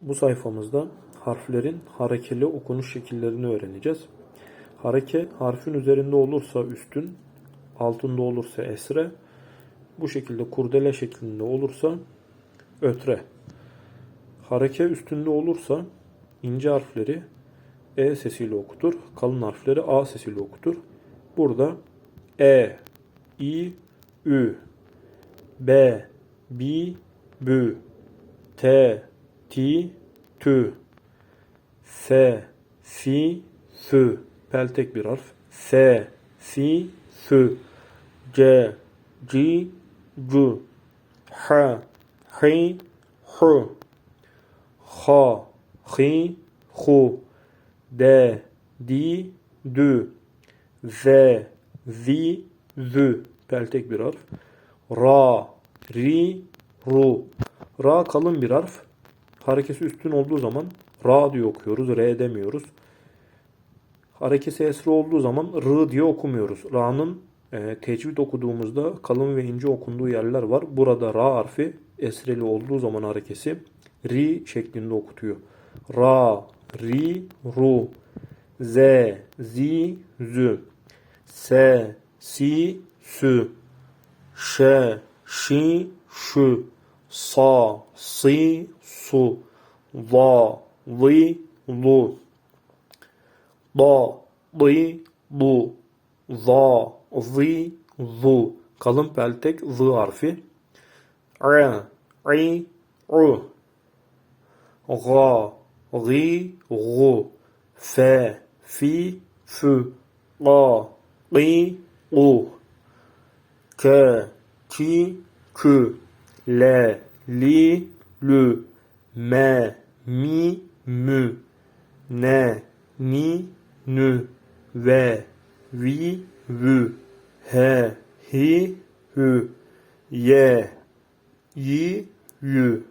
Bu sayfamızda harflerin harekeli okunuş şekillerini öğreneceğiz. Hareke harfin üzerinde olursa üstün, altında olursa esre, bu şekilde kurdele şeklinde olursa ötre. Hareke üstünde olursa ince harfleri E sesiyle okutur, kalın harfleri A sesiyle okutur. Burada E, I, Ü, B, Bi, Bü, T, Ti, Tü, S, Si, Sü. Peltek bir harf. S, Si, Sü. C, Ci, Cü. H, Hi, Hu. H, Hi, Hu. D, Di, Dü. Z, Zi, Zü. Peltek bir harf. Ra, Ri, Ru. Ra kalın bir harf. Harekesi üstün olduğu zaman Ra diye okuyoruz. R demiyoruz. Harekesi esre olduğu zaman R diye okumuyoruz. Ra'nın e, tecvid okuduğumuzda kalın ve ince okunduğu yerler var. Burada Ra harfi esreli olduğu zaman harekesi Ri şeklinde okutuyor. Ra, Ri, Ru. Z, Zi, Zü. S, Si, Sü. Ş, Şi, Şu. Sa, Si, Su. Va, Vi, Lu. Da, Di, Bu. Za, Zi, Zu. Kalın peltek Z harfi. R, I, U. Ga, Gi, Gu. F, Fi, Fü. Ga, Gi, Gu. K, Ki, Kü. L, Li, Lü. M, Mi, Mü. N, Ni, Nü. V, Vi, Vü. H, Hi, Hü. Y, Yi, Yü.